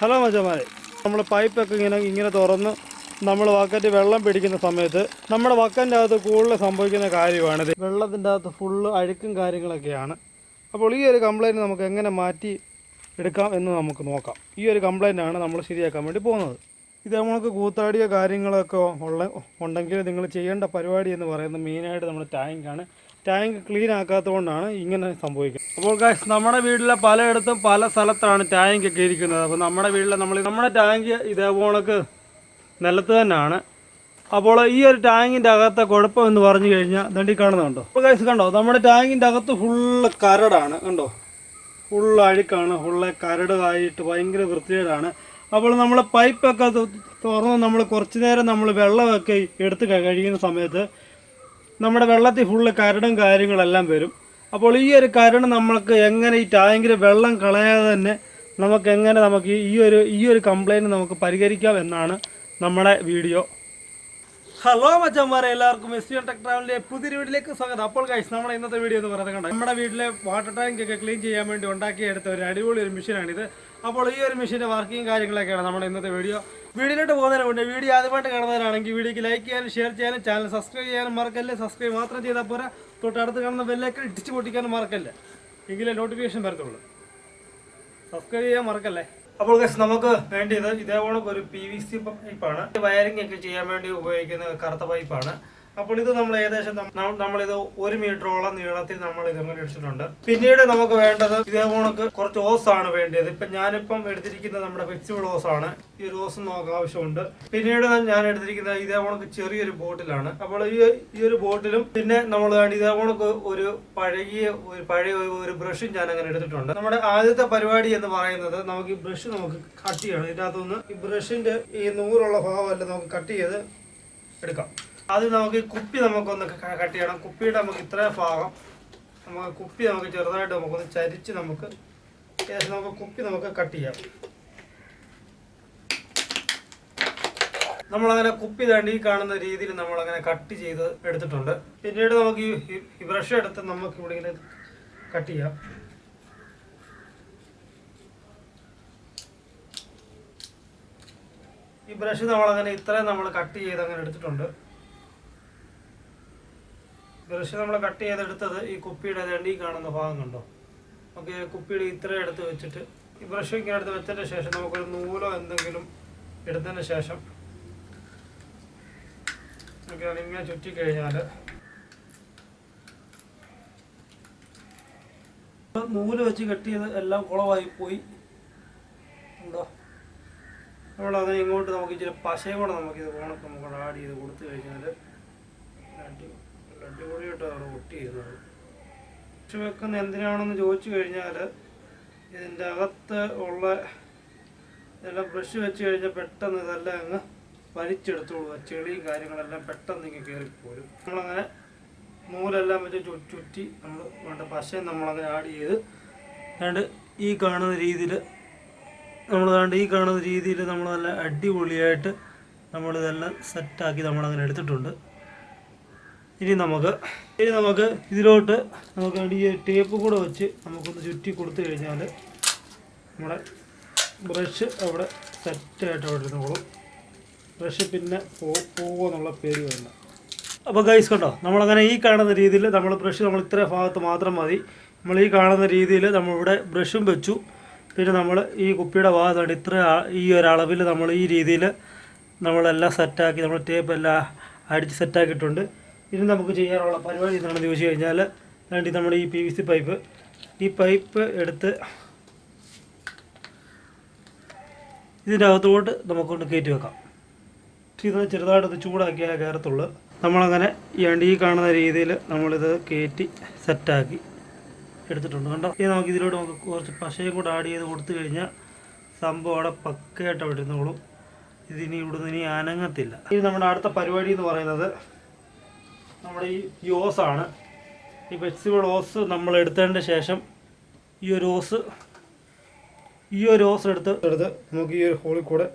Hello മച്ചമാരെ. നമ്മൾ പൈപ്പൊക്കെ ഇങ്ങനെ ഇങ്ങനെ തുറന്ന് നമ്മൾ വക്കറ്റ് വെള്ളം പിടിക്കുന്ന സമയത്ത് നമ്മുടെ വക്കന്റെ അകത്ത് കൂടുതൽ സംഭവിക്കുന്ന കാര്യമാണിത് വെള്ളത്തിന്റെ അകത്ത് ഫുള്ള് അഴുക്കും കാര്യങ്ങളൊക്കെയാണ്. അപ്പോൾ ഈ ഒരു കംപ്ലൈന്റ് നമുക്ക് എങ്ങനെ മാറ്റി എടുക്കാം എന്ന് നമുക്ക് നോക്കാം. ഈ ഒരു കംപ്ലൈന്റാണ് നമ്മൾ ശരിയാക്കാൻ വേണ്ടി പോകുന്നത്. ഇത് നമ്മൾക്ക് കൂത്താടിയ കാര്യങ്ങളൊക്കെ ഉള്ള ഉണ്ടെങ്കിൽ നിങ്ങൾ ചെയ്യേണ്ട പരിപാടി എന്ന് പറയുന്നത് മെയിനായിട്ട് നമ്മുടെ ടാങ്കാണ് ടാങ്ക് ക്ലീൻ ആക്കാത്തതുകൊണ്ടാണ് ഇങ്ങനെ സംഭവിക്കുന്നത്. അപ്പോൾ ഗൈസ് നമ്മുടെ വീട്ടിലെ പലയിടത്തും പല സ്ഥലത്താണ് ടാങ്ക് ഒക്കെ ഇരിക്കുന്നത്. അപ്പോൾ നമ്മുടെ വീട്ടിലെ നമ്മൾ നമ്മുടെ ടാങ്ക് ഇതേപോണക്ക് നിലത്ത് തന്നെയാണ്. അപ്പോൾ ഈ ഒരു ടാങ്കിന്റെ അകത്തെ കുഴപ്പം എന്ന് പറഞ്ഞു കഴിഞ്ഞാൽ ദണ്ടി കാണുന്നുണ്ടോ അപ്പോൾ ഗൈസ് കണ്ടോ? നമ്മുടെ ടാങ്കിന്റെ അകത്ത് ഫുള്ള് കരടാണ് കണ്ടോ? ഫുള്ള് അഴുക്കാണ് ഫുള്ള് കരടായിട്ട് ഭയങ്കര വൃത്തികേടാണ്. അപ്പോൾ നമ്മൾ പൈപ്പൊക്കെ തുറന്ന് നമ്മൾ കുറച്ച് നേരം നമ്മൾ വെള്ളമൊക്കെ എടുത്ത് കഴിയുന്ന സമയത്ത് നമ്മുടെ വെള്ളത്തിൽ ഫുള്ള് കരടും കാര്യങ്ങളെല്ലാം വരും. അപ്പോൾ ഈ ഒരു കരട് നമ്മൾക്ക് എങ്ങനെ ഈ ടാങ്കിൽ വെള്ളം കളയാതെ തന്നെ നമുക്ക് എങ്ങനെ നമുക്ക് ഈ- ഒരു ഈ ഒരു കംപ്ലൈന്റ് നമുക്ക് പരിഹരിക്കാം എന്നാണ് നമ്മുടെ വീഡിയോ. ഹലോ മച്ചന്മാരെ എല്ലാവർക്കും എസ് യു ടെക് ട്രാവലിന്റെ പുതിയൊരു വീട്ടിലേക്ക് സ്വാഗതം. അപ്പോൾ കഴിച്ച് നമ്മുടെ ഇന്നത്തെ വീഡിയോ എന്ന് പറയുന്നത് കണ്ടത് നമ്മുടെ വീട്ടിലെ വാട്ടർ ടാങ്ക് ഒക്കെ ക്ലീൻ ചെയ്യാൻ വേണ്ടി ഉണ്ടാക്കിയെടുത്ത ഒരു അടിപൊളി ഒരു മെഷീനാണിത് അപ്പോൾ ഈ ഒരു മെഷീന്റെ വർക്കിംഗ് കാര്യങ്ങളൊക്കെയാണ് നമ്മുടെ ഇന്നത്തെ വീഡിയോ. വീഡിയോയിലോട്ട് പോകുന്നതിന് മുന്നേ വീഡിയോ ആദ്യമായിട്ട് കാണുന്നവരാണെങ്കിൽ വീഡിയോക്ക് ലൈക്ക് ചെയ്യാനും ഷെയർ ചെയ്യാനും ചാനൽ സബ്സ്ക്രൈബ് ചെയ്യാനും മറക്കല്ലേ? സബ്സ്ക്രൈബ് മാത്രം ചെയ്താൽ പോരാ. തൊട്ടടുത്ത് കാണുന്ന ബെല്ലൊക്കെ ഇടിച്ച് പൊട്ടിക്കാനും മറക്കല്ലേ? എങ്കിലേ നോട്ടിഫിക്കേഷൻ വരത്തുള്ളൂ. സബ്സ്ക്രൈബ് ചെയ്യാൻ മറക്കല്ലേ? അപ്പോൾ ഗസ് നമുക്ക് വേണ്ടിയത് ഇതേപോലെ ഒരു പി വി സി പൈപ്പാണ് വയറിംഗ് ഒക്കെ ചെയ്യാൻ വേണ്ടി ഉപയോഗിക്കുന്ന കറുത്ത പൈപ്പാണ് അപ്പോൾ ഇത് നമ്മൾ ഏകദേശം നമ്മളിത് ഒരു മീറ്ററോളം നീളത്തിൽ നമ്മൾ ഇത് ഇങ്ങനെ എടുത്തിട്ടുണ്ട് പിന്നീട് നമുക്ക് വേണ്ടത് ഇതേപോണക്ക് കുറച്ച് ഓസ് ആണ് വേണ്ടത് ഇപ്പൊ ഞാനിപ്പം എടുത്തിരിക്കുന്നത് നമ്മുടെ ഫ്ലെക്സിബിൾ ഓസ് ആണ്. ഈ ഒരു ഓസ് നമുക്ക് ആവശ്യമുണ്ട്. പിന്നീട് ഞാൻ എടുത്തിരിക്കുന്നത് ഇതേപോണക്ക് ചെറിയൊരു ബോട്ടിലാണ്. അപ്പോൾ ഈ ഈ ഒരു ബോട്ടിലും പിന്നെ നമ്മൾ ഇതേപോണക്ക് ഒരു പഴകിയ ഒരു പഴയ ഒരു ബ്രഷും ഞാൻ അങ്ങനെ എടുത്തിട്ടുണ്ട്. നമ്മുടെ ആദ്യത്തെ പരിപാടി എന്ന് പറയുന്നത് നമുക്ക് ഈ ബ്രഷ് നമുക്ക് കട്ട് ചെയ്യണം. ഇതിനകത്തുനിന്ന് ഈ ബ്രഷിന്റെ ഈ നൂറുള്ള ഭാഗമല്ല നമുക്ക് കട്ട് ചെയ്ത് എടുക്കാം. അത് നമുക്ക് കുപ്പി നമുക്കൊന്ന് കട്ട് ചെയ്യണം. കുപ്പിയുടെ നമുക്ക് ഇത്ര ഭാഗം നമുക്ക് കുപ്പി നമുക്ക് ചെറുതായിട്ട് നമുക്കൊന്ന് ചരിച്ച് നമുക്ക് ഏകദേശം നമുക്ക് കുപ്പി നമുക്ക് കട്ട് ചെയ്യാം. നമ്മളങ്ങനെ കുപ്പി തണ്ടി കാണുന്ന രീതിയിൽ നമ്മളങ്ങനെ കട്ട് ചെയ്ത് എടുത്തിട്ടുണ്ട്. പിന്നീട് നമുക്ക് ഈ ബ്രഷ് എടുത്ത് നമുക്ക് ഇവിടെ ഇങ്ങനെ കട്ട് ചെയ്യാം. ഈ ബ്രഷ് നമ്മളങ്ങനെ ഇത്രയും നമ്മൾ കട്ട് ചെയ്ത് അങ്ങനെ എടുത്തിട്ടുണ്ട്. ബ്രഷ് നമ്മൾ കട്ട് ചെയ്തെടുത്തത് ഈ കുപ്പിയുടെ ദണ്ടി കാണുന്ന ഭാഗം കണ്ടോ? നമുക്ക് കുപ്പിയുടെ ഇത്ര എടുത്ത് വെച്ചിട്ട് ഈ ബ്രഷ് ഇങ്ങനെ എടുത്ത് വെച്ചതിന് ശേഷം നമുക്കൊരു നൂലോ എന്തെങ്കിലും എടുത്തതിന് ശേഷം ഇങ്ങനെ ചുറ്റി കഴിഞ്ഞാൽ നൂൽ വെച്ച് കെട്ടിയത് എല്ലാം കുളമായി പോയി. ഉണ്ടോ? നമ്മളതിനെ ഇങ്ങോട്ട് നമുക്ക് ഇച്ചിരി പശയും കൂടെ നമുക്ക് ഇത് വേണം. നമുക്ക് ആഡ് ചെയ്ത് കൊടുത്തു കഴിഞ്ഞാൽ അടിപൊളിയായിട്ട് വോട്ട് ചെയ്യുന്നത്. പക്ഷെ വെക്കുന്ന എന്തിനാണെന്ന് ചോദിച്ചു കഴിഞ്ഞാൽ ഇതിന്റെ അകത്ത് ഉള്ള ഇതെല്ലാം ബ്രഷ് വെച്ച് കഴിഞ്ഞാൽ പെട്ടെന്ന് ഇതെല്ലാം അങ്ങ് വലിച്ചെടുത്തോളൂ. ചെളിയും കാര്യങ്ങളെല്ലാം പെട്ടെന്ന് ഇങ്ങനെ കയറിപ്പോരും നമ്മളങ്ങനെ നൂലെല്ലാം വെച്ച് ചുറ്റി നമ്മൾ വേണ്ട പശയും നമ്മളങ്ങനെ ആഡ് ചെയ്ത് രണ്ട് ഈ കാണുന്ന രീതിയിൽ നമ്മൾ കണ്ട് ഈ കാണുന്ന രീതിയിൽ നമ്മൾ നല്ല അടിപൊളിയായിട്ട് നമ്മളിതെല്ലാം സെറ്റാക്കി നമ്മളങ്ങനെ എടുത്തിട്ടുണ്ട്. ഇനി നമുക്ക് ഇനി നമുക്ക് ഇതിലോട്ട് നമുക്ക് ഈ ടേപ്പ് കൂടെ വെച്ച് നമുക്കൊന്ന് ചുറ്റി കൊടുത്തു കഴിഞ്ഞാൽ നമ്മുടെ ബ്രഷ് അവിടെ സെറ്റായിട്ട് അവിടെ ഇരുന്നോളും. ബ്രഷ് പിന്നെ പോ പോകുമെന്നുള്ള പേര് വേണ്ട അപ്പോൾ ഗൈസ് കണ്ടോ നമ്മളങ്ങനെ ഈ കാണുന്ന രീതിയിൽ നമ്മൾ ബ്രഷ് നമ്മൾ ഇത്ര ഭാഗത്ത് മാത്രം മതി. നമ്മൾ ഈ കാണുന്ന രീതിയിൽ നമ്മളിവിടെ ബ്രഷും വെച്ചു. പിന്നെ നമ്മൾ ഈ കുപ്പിയുടെ ഭാഗത്തോട്ട് ഇത്ര ഈ ഒരളവിൽ നമ്മൾ ഈ രീതിയിൽ നമ്മളെല്ലാം സെറ്റാക്കി നമ്മൾ ടേപ്പ് എല്ലാം അടിച്ച് സെറ്റാക്കിയിട്ടുണ്ട് ഇനി നമുക്ക് ചെയ്യാനുള്ള പരിപാടി എന്താണെന്ന് ചോദിച്ചു കഴിഞ്ഞാൽ വേണ്ടി നമ്മുടെ ഈ പി വി സി പൈപ്പ് ഈ പൈപ്പ് എടുത്ത് ഇതിന്റെ അകത്തോട്ട് നമുക്കൊന്ന് കയറ്റി വെക്കാം. ഇത് ചെറുതായിട്ടൊന്ന് ചൂടാക്കിയാൽ കയറത്തുള്ളൂ. നമ്മളങ്ങനെ ഈ ഈ കാണുന്ന രീതിയിൽ നമ്മളിത് കയറ്റി സെറ്റാക്കി എടുത്തിട്ടുണ്ട്. കണ്ടോ? ഇനി നമുക്ക് ഇതിലൂടെ നമുക്ക് കുറച്ച് പശയും കൂടെ ആഡ് ചെയ്ത് കൊടുത്തു കഴിഞ്ഞാൽ സംഭവം അവിടെ പക്കയായിട്ട് അവിടെ ഇരുന്നോളും. ഇതിനി ഇവിടുന്ന് ഇനി അനങ്ങത്തില്ല. ഇനി നമ്മുടെ അടുത്ത പരിപാടി എന്ന് പറയുന്നത് നമ്മുടെ ഈ ഈ ഓസാണ് ഈ ഫ്ലെക്സിബിൾ ഓസ് നമ്മൾ എടുത്തതിന്റെ ശേഷം ഈ ഒരു ഓസ് ഈ ഒരു ഓസ് എടുത്ത് എടുത്ത് നമുക്ക് ഈ ഒരു ഹോളിൽ കൂടെ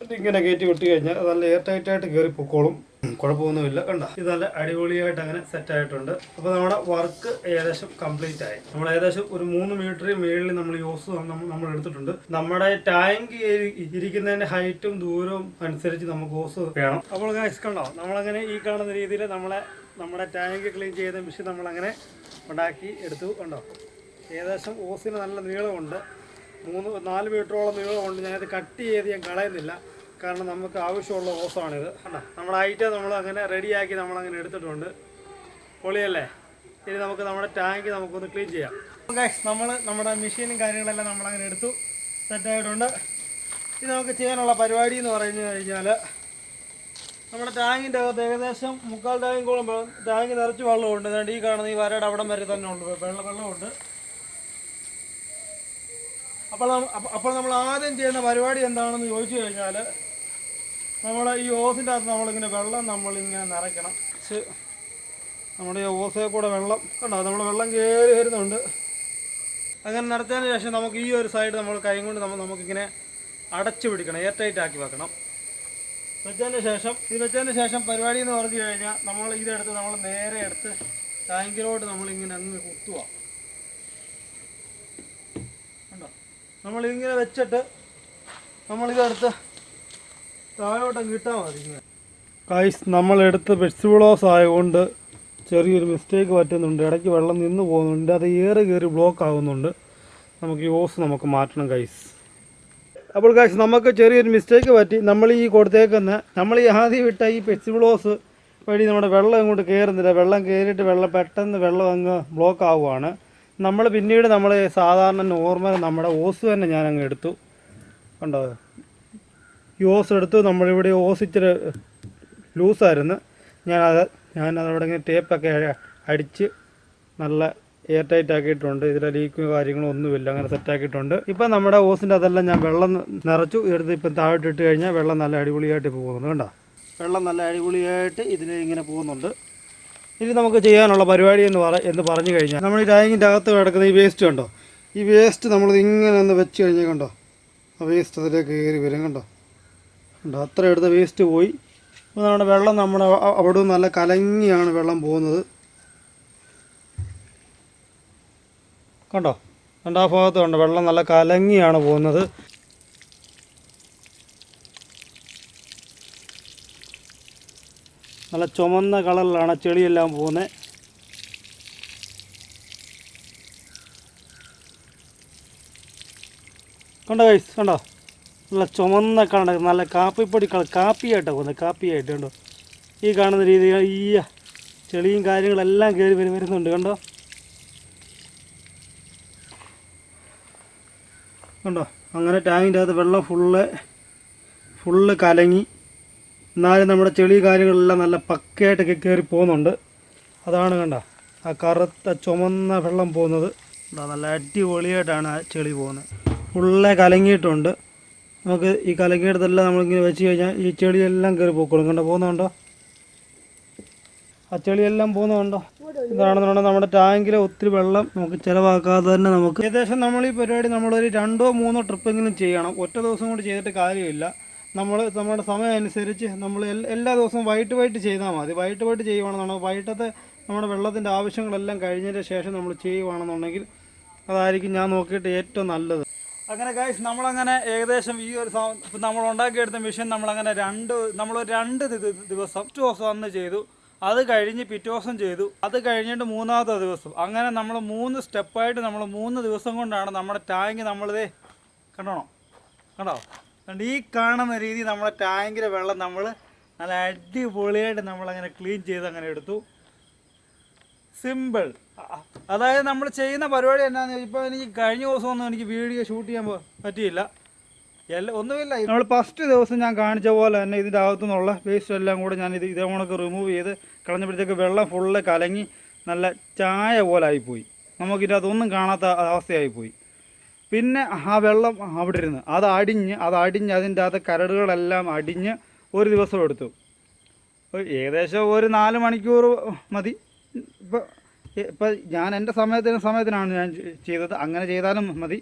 ഇങ്ങനെ കയറ്റി വിട്ട് കഴിഞ്ഞാൽ നല്ല എയർ ടൈറ്റായിട്ട് കയറി പൊക്കോളും. കുഴപ്പമൊന്നുമില്ല. കണ്ട? ഇത് നല്ല അടിപൊളിയായിട്ട് അങ്ങനെ സെറ്റ് ആയിട്ടുണ്ട്. അപ്പോൾ നമ്മുടെ വർക്ക് ഏകദേശം കംപ്ലീറ്റ് ആയി. നമ്മൾ ഏകദേശം ഒരു മൂന്ന് മീറ്റർ മേളിൽ നമ്മൾ യൂസ് നമ്മൾ എടുത്തിട്ടുണ്ട്. നമ്മുടെ ടാങ്ക് ഇരിക്കുന്നതിന്റെ ഹൈറ്റും ദൂരവും അനുസരിച്ച് നമുക്ക് ഓസ് വേണം. അപ്പോൾ ഗൈസ് കണ്ടോ? നമ്മളങ്ങനെ ഈ കാണുന്ന രീതിയിൽ നമ്മളെ നമ്മുടെ ടാങ്ക് ക്ലീൻ ചെയ്ത മെഷീൻ നമ്മളങ്ങനെ ഉണ്ടാക്കി എടുത്തു. കണ്ടോ? ഏകദേശം ഓസിന് നല്ല നീളമുണ്ട്. മൂന്ന് നാല് മീറ്ററോളം നീളമുണ്ട്. ഞാനത് കട്ട് ചെയ്ത് ഞാൻ കളയുന്നില്ല. കാരണം നമുക്ക് ആവശ്യമുള്ള ഓസാണിത്. കണ്ടോ? നമ്മുടെ ഐറ്റം നമ്മൾ അങ്ങനെ റെഡിയാക്കി നമ്മളങ്ങനെ എടുത്തിട്ടുണ്ട്. പൊളിയല്ലേ? ഇനി നമുക്ക് നമ്മുടെ ടാങ്ക് നമുക്കൊന്ന് ക്ലീൻ ചെയ്യാം. നമ്മൾ നമ്മുടെ മെഷീനും കാര്യങ്ങളെല്ലാം നമ്മളങ്ങനെ എടുത്തു. സെറ്റായിട്ടുണ്ട്. ഇത് നമുക്ക് ചെയ്യാനുള്ള പരിപാടി എന്ന് പറഞ്ഞു കഴിഞ്ഞാൽ നമ്മുടെ ടാങ്കിന്റെ അകത്ത് ഏകദേശം മുക്കാൽ ടാങ്കോളം ടാങ്ക് നിറച്ച് വെള്ളമുണ്ട്. ഈ കാണുന്ന ഈ വരയുടെ അവിടം വരെ തന്നെ ഉണ്ട്. വെള്ളം വെള്ളമുണ്ട്. അപ്പോൾ അപ്പോൾ നമ്മൾ ആദ്യം ചെയ്യുന്ന പരിപാടി എന്താണെന്ന് ചോദിച്ചു കഴിഞ്ഞാൽ നമ്മൾ ഈ ഓസിന്റെ അകത്ത് നമ്മളിങ്ങനെ വെള്ളം നമ്മളിങ്ങനെ നിറയ്ക്കണം. നമ്മുടെ ഈ ഓസയിൽ കൂടെ വെള്ളം കണ്ടോ? നമ്മൾ വെള്ളം കയറി വരുന്നുണ്ട്. അങ്ങനെ നിറച്ചതിന് ശേഷം നമുക്ക് ഈ ഒരു സൈഡ് നമ്മൾ കൈ കൊണ്ട് നമ്മൾ നമുക്കിങ്ങനെ അടച്ചു പിടിക്കണം എയർ ടൈറ്റ് ആക്കി വെക്കണം. വെച്ചതിന് ശേഷം ഇത് വെച്ചതിന് ശേഷം പരിപാടി എന്ന് പറഞ്ഞു കഴിഞ്ഞാൽ നമ്മൾ ഇതെടുത്ത് നമ്മൾ നേരെ എടുത്ത് ടാങ്കിലോട്ട് നമ്മളിങ്ങനെ അങ്ങ് കുത്തുക കണ്ടോ നമ്മളിങ്ങനെ വെച്ചിട്ട് നമ്മളിതെടുത്ത് താഴോട്ടം കിട്ടാൻ മതി ഇങ്ങനെ. കായ്സ് നമ്മളെടുത്ത് വെജിറ്റബിളോസ് ആയതുകൊണ്ട് ചെറിയൊരു മിസ്റ്റേക്ക് പറ്റുന്നുണ്ട്. ഇടയ്ക്ക് വെള്ളം നിന്ന് പോകുന്നുണ്ട്. അത് ഏറെ കയറി ബ്ലോക്ക് ആകുന്നുണ്ട് നമുക്ക് ഈ ഓസ് നമുക്ക് മാറ്റണം കൈസ് അപ്പോൾ കൈസ് നമുക്ക് ചെറിയൊരു മിസ്റ്റേക്ക് പറ്റി. നമ്മൾ ഈ കൊടുത്തേക്കുന്ന നമ്മൾ ഈ ആദ്യം വിട്ട ഈ പെക്സിബിളോസ് വഴി നമ്മുടെ വെള്ളം ഇങ്ങോട്ട് കയറുന്നില്ല വെള്ളം കയറിയിട്ട് വെള്ളം പെട്ടെന്ന് വെള്ളം അങ്ങ് ബ്ലോക്ക് ആവുകയാണ് നമ്മൾ പിന്നീട് നമ്മൾ സാധാരണ നോർമൽ നമ്മുടെ ഓസ് തന്നെ ഞാൻ അങ്ങ് എടുത്തു. കണ്ടോ? ഈ ഓസ് എടുത്തു. നമ്മളിവിടെ ഓസ് ഇച്ചിരി ലൂസായിരുന്നു. ഞാനത് അവിടെ ഇങ്ങനെ ടേപ്പൊക്കെ അടിച്ച് നല്ല എയർ ടൈറ്റ് ആക്കിയിട്ടുണ്ട്. ഇതിലെ ലീക്കും കാര്യങ്ങളും ഒന്നുമില്ല. അങ്ങനെ സെറ്റാക്കിയിട്ടുണ്ട് ഇപ്പം നമ്മുടെ ഓസിന്റെ അതെല്ലാം ഞാൻ വെള്ളം നിറച്ചു. എടുത്ത് ഇപ്പം താഴോട്ടിട്ട് കഴിഞ്ഞാൽ വെള്ളം നല്ല അടിപൊളിയായിട്ട് പോകുന്നുണ്ട് കണ്ടോ? വെള്ളം നല്ല അടിപൊളിയായിട്ട് ഇതിൽ ഇങ്ങനെ പോകുന്നുണ്ട്. ഇനി നമുക്ക് ചെയ്യാനുള്ള പരിപാടി എന്ന് പറ എന്ന് പറഞ്ഞു കഴിഞ്ഞാൽ നമ്മൾ ഈ ടാങ്കിന്റെ അകത്ത് കിടക്കുന്ന ഈ വേസ്റ്റ് കണ്ടോ? ഈ വേസ്റ്റ് നമ്മൾ ഇങ്ങനെ ഒന്ന് വെച്ച് കഴിഞ്ഞാൽ കണ്ടോ? ആ വേസ്റ്റ് അതിലേക്ക് കയറി വരും കണ്ടോ? കണ്ടോ? അത്ര എടുത്ത വേസ്റ്റ് പോയി. അപ്പോൾ നമ്മുടെ വെള്ളം നമ്മുടെ അവിടെ നല്ല കലങ്ങിയാണ് വെള്ളം പോകുന്നത്. കണ്ടോ? കണ്ടോ? ആ ഭാഗത്ത് കണ്ടോ? വെള്ളം നല്ല കലങ്ങിയാണ് പോകുന്നത്. നല്ല ചുമന്ന കളറിലാണ് ചെളിയെല്ലാം പോകുന്നത് കണ്ടോ കൈസ് കണ്ടോ? നല്ല ചുമന്ന കളർ നല്ല കാപ്പിപ്പൊടി കളർ കാപ്പിയായിട്ടാണ് പോകുന്നത് കാപ്പിയായിട്ട് കണ്ടോ? ഈ കാണുന്ന രീതി ഈ ചെളിയും കാര്യങ്ങളെല്ലാം കയറി വരും വരുന്നുണ്ട്. കണ്ടോ? കണ്ടോ? അങ്ങനെ ടാങ്കിന്റെ അകത്ത് വെള്ളം ഫുള്ള് ഫുള്ള് കലങ്ങി. എന്നാലും നമ്മുടെ ചെളി കാര്യങ്ങളെല്ലാം നല്ല പക്കയായിട്ടൊക്കെ കയറി പോകുന്നുണ്ട്. അതാണ് കണ്ട ആ കറുത്ത ചുമന്ന വെള്ളം പോകുന്നത്. നല്ല അടിപൊളിയായിട്ടാണ് ആ ചെളി പോകുന്നത്. ഫുള്ളെ കലങ്ങിയിട്ടുണ്ട്. നമുക്ക് ഈ കലങ്ങിയിടത്തെല്ലാം നമ്മളിങ്ങനെ വെച്ച് കഴിഞ്ഞാൽ ഈ ചെളിയെല്ലാം കയറി പോക്കോളും കണ്ടോ പോകുന്നുണ്ടോ ആ ചെളിയെല്ലാം പോകുന്നുണ്ടോ ഇതാണെന്നുണ്ടെങ്കിൽ നമ്മുടെ ടാങ്കിലെ ഒത്തിരി വെള്ളം നമുക്ക് ചിലവാക്കാതെ തന്നെ നമുക്ക് ഏകദേശം നമ്മൾ ഈ പരിപാടി നമ്മളൊരു രണ്ടോ മൂന്നോ ട്രിപ്പെങ്കിലും ചെയ്യണം. ഒറ്റ ദിവസം കൊണ്ട് ചെയ്തിട്ട് കാര്യമില്ല. നമ്മൾ നമ്മുടെ സമയം അനുസരിച്ച് നമ്മൾ എല്ലാ ദിവസവും വൈകിട്ട് വൈകിട്ട് ചെയ്താൽ മതി. വൈകിട്ട് വൈകിട്ട് ചെയ്യുവാണെന്നുണ്ടെങ്കിൽ വൈകിട്ടത്തെ നമ്മുടെ വെള്ളത്തിന്റെ ആവശ്യങ്ങളെല്ലാം കഴിഞ്ഞതിന് ശേഷം നമ്മൾ ചെയ്യുവാണെന്നുണ്ടെങ്കിൽ അതായിരിക്കും ഞാൻ നോക്കിയിട്ട് ഏറ്റവും നല്ലത്. അങ്ങനെ ഗൈസ് നമ്മളങ്ങനെ ഏകദേശം ഈ ഒരു ഇപ്പം നമ്മൾ ഉണ്ടാക്കിയെടുത്ത മെഷീൻ നമ്മളങ്ങനെ രണ്ട് നമ്മൾ രണ്ട് ദിവസം ഫസ്റ്റ് ദിവസം അന്ന് ചെയ്തു. അത് കഴിഞ്ഞ് പിറ്റേ ദിവസം ചെയ്തു. അത് കഴിഞ്ഞിട്ട് മൂന്നാമത്തെ ദിവസം. അങ്ങനെ നമ്മൾ മൂന്ന് സ്റ്റെപ്പായിട്ട് നമ്മൾ മൂന്ന് ദിവസം കൊണ്ടാണ് നമ്മുടെ ടാങ്ക് നമ്മളിതേ കണ്ടോണോ? കണ്ടോ? കണ്ടോ ഈ കാണുന്ന രീതി നമ്മുടെ ടാങ്കിലെ വെള്ളം നമ്മൾ നല്ല അടിപൊളിയായിട്ട് നമ്മളങ്ങനെ ക്ലീൻ ചെയ്ത് അങ്ങനെ എടുത്തു. സിമ്പിൾ അതായത് നമ്മൾ ചെയ്യുന്ന പരിപാടി എന്നാന്ന് ഇപ്പോൾ എനിക്ക് കഴിഞ്ഞ ദിവസമൊന്നും എനിക്ക് വീഡിയോ ഷൂട്ട് ചെയ്യാൻ പറ്റിയില്ല. എല്ലാം ഒന്നുമില്ല. നമ്മൾ ഫസ്റ്റ് ദിവസം ഞാൻ കാണിച്ച പോലെ തന്നെ ഇതിന്റെ അകത്തുനിന്നുള്ള വേസ്റ്റ് എല്ലാം കൂടെ ഞാൻ ഇത് ഇതേ കണക്ക് റിമൂവ് ചെയ്ത് കളഞ്ഞപ്പോഴത്തേക്ക് വെള്ളം ഫുള്ള് കലങ്ങി നല്ല ചായ പോലെ ആയിപ്പോയി. നമുക്കിതിന്റെ അതൊന്നും കാണാത്ത അവസ്ഥയായിപ്പോയി. പിന്നെ ആ വെള്ളം അവിടെ ഇരുന്ന് അത് അടിഞ്ഞ് അത് അടിഞ്ഞ് അതിന്റെ അകത്ത് കരടുകളെല്ലാം അടിഞ്ഞ് ഒരു ദിവസം എടുത്തു. ഏകദേശം ഒരു നാല് മണിക്കൂർ മതി. ഇപ്പം ഇപ്പം ഞാൻ എന്റെ സമയത്തിന് സമയത്തിനാണ് ഞാൻ ചെയ്തത്. അങ്ങനെ ചെയ്താലും മതി.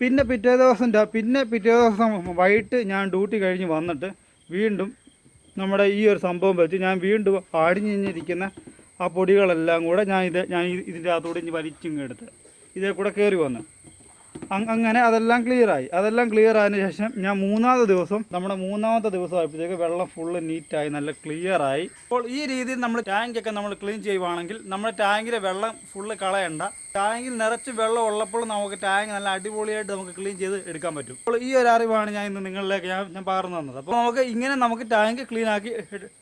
പിന്നെ പിറ്റേ ദിവസം പിന്നെ പിറ്റേ ദിവസം വൈകിട്ട് ഞാൻ ഡ്യൂട്ടി കഴിഞ്ഞ് വന്നിട്ട് വീണ്ടും നമ്മുടെ ഈ ഒരു സംഭവം വെച്ച് ഞാൻ വീണ്ടും അടിഞ്ഞിരിക്കുന്ന ആ പൊടികളെല്ലാം കൂടെ ഞാൻ ഇത് ഞാൻ ഇതിന്റെ അകത്തൂടെ ഇനി വലിച്ചിങ്ങെടുത്ത് ഇതേ കൂടെ കയറി വന്ന്. അങ്ങനെ അതെല്ലാം ക്ലിയറായി അതെല്ലാം ക്ലിയർ ആയതിനു ശേഷം ഞാൻ മൂന്നാമത്തെ ദിവസം നമ്മുടെ മൂന്നാമത്തെ ദിവസം ആയപ്പോഴത്തേക്ക് വെള്ളം ഫുള്ള് നീറ്റായി നല്ല ക്ലിയറായി അപ്പോൾ ഈ രീതിയിൽ നമ്മൾ ടാങ്കൊക്കെ നമ്മൾ ക്ലീൻ ചെയ്യുവാണെങ്കിൽ നമ്മുടെ ടാങ്കിലെ വെള്ളം ഫുള്ള് കളയണ്ട. ടാങ്കിൽ നിറച്ച് വെള്ളം ഉള്ളപ്പോൾ നമുക്ക് ടാങ്ക് നല്ല അടിപൊളിയായിട്ട് നമുക്ക് ക്ലീൻ ചെയ്ത് എടുക്കാൻ പറ്റും. അപ്പോൾ ഈ ഒരു അറിവാണ് ഞാൻ ഇന്ന് നിങ്ങളിലേക്ക് ഞാൻ ഞാൻ പകർന്നു തന്നത്. അപ്പോൾ നമുക്ക് ഇങ്ങനെ നമുക്ക് ടാങ്ക് ക്ലീൻ ആക്കി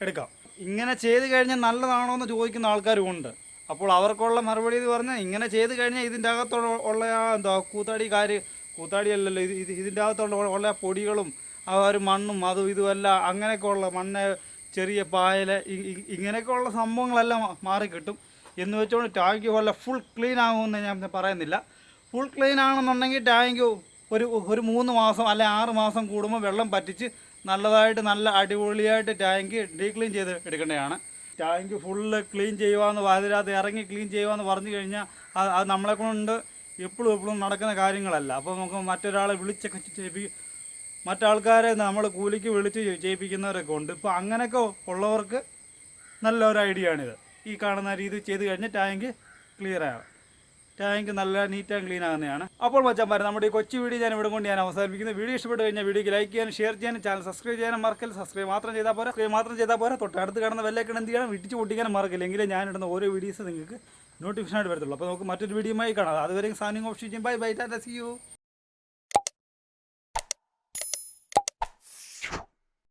എടുക്കാം. ഇങ്ങനെ ചെയ്ത് കഴിഞ്ഞാൽ നല്ലതാണോ എന്ന് ചോദിക്കുന്ന ആൾക്കാരും ഉണ്ട്. അപ്പോൾ അവർക്കുള്ള മറുപടി എന്ന് പറഞ്ഞാൽ ഇങ്ങനെ ചെയ്ത് കഴിഞ്ഞാൽ ഇതിന്റെ അകത്തുള്ള ഉള്ള ആ എന്താ കൂത്താടി കാര് കൂത്താടി അല്ലല്ലോ ഇത് ഇത് ഇതിന്റെ അകത്തുള്ള ഉള്ള പൊടികളും ആ ഒരു മണ്ണും അതും ഇതുമെല്ലാം അങ്ങനെയൊക്കെ ഉള്ള മണ്ണ് ചെറിയ പായൽ ഇങ്ങനെയൊക്കെ ഉള്ള സംഭവങ്ങളെല്ലാം മാറി മാറിക്കിട്ടും. എന്ന് വെച്ചുകൊണ്ട് ടാങ്ക് വല്ല ഫുൾ ക്ലീൻ ആകുമെന്ന് ഞാൻ പറയുന്നില്ല. ഫുൾ ക്ലീൻ ആണെന്നുണ്ടെങ്കിൽ ടാങ്ക് ഒരു ഒരു മൂന്ന് മാസം അല്ലെ ആറ് മാസം കൂടുമ്പോൾ വെള്ളം പറ്റിച്ച് നല്ലതായിട്ട് നല്ല അടിപൊളിയായിട്ട് ടാങ്ക് ഡീക്ലീൻ ചെയ്ത് എടുക്കേണ്ടതാണ്. ടാങ്ക് ഫുള്ള് ക്ലീൻ ചെയ്യുവാന്ന് വാതിരാത്ത് ഇറങ്ങി ക്ലീൻ ചെയ്യുവാന്ന് പറഞ്ഞു കഴിഞ്ഞാൽ അത് നമ്മളെ കൊണ്ട് എപ്പോഴും എപ്പോഴും നടക്കുന്ന കാര്യങ്ങളല്ല. അപ്പോൾ നമുക്ക് മറ്റൊരാളെ വിളിച്ചൊക്കെ ചെയ്യിപ്പി മറ്റാൾക്കാരെ നമ്മൾ കൂലിക്ക് വിളിച്ച് ചെയ്യിപ്പിക്കുന്നവരൊക്കെ ഉണ്ട്. ഇപ്പോൾ അങ്ങനെയൊക്കെ ഉള്ളവർക്ക് നല്ലൊരു ഐഡിയ ആണിത് ഈ കാണുന്ന രീതി ചെയ്ത് കഴിഞ്ഞാൽ ടാങ്ക് ക്ലിയർ ആകും ടാങ്ക് നല്ല നീറ്റ് ആൻഡ് ക്ലീൻ ആകുന്നതാണ്. അപ്പോൾ മച്ചന്മാരെ നമ്മുടെ ഈ കൊച്ചു വീഡിയോ ഞാൻ ഇവിടെ കൊണ്ട് ഞാൻ അവസാനിപ്പിക്കുന്നത് വീഡിയോ ഇഷ്ടപ്പെട്ട് കഴിഞ്ഞാൽ വീഡിയോക്ക് ലൈക്ക് ചെയ്യാനും ഷെയർ ചെയ്യാനും ചാനൽ സബ്സ്ക്രൈബ് ചെയ്യാനും മറക്കൽ സബ്സ്ക്രൈബ് മാത്രം ചെയ്താൽ പോരാ സബ്സ്ക്രൈബ് മാത്രം ചെയ്താൽ പോരാ. തൊട്ടടുത്ത് കാണുന്ന വെല്ലേക്ക് എന്ത് ചെയ്യണം? വിട്ടിച്ച് പൊട്ടിക്കാനും മറക്കില്ല. എങ്കിലും ഞാൻ ഇടുന്ന ഓരോ വീഡിയോസ് നിങ്ങൾക്ക് നോട്ടിഫിക്കേഷൻ ആയിട്ട് വരത്തുള്ളൂ. അപ്പോൾ നമുക്ക് മറ്റൊരു വീഡിയോ ആയി കാണാം. അതുവരെ signing off bye bye tata see you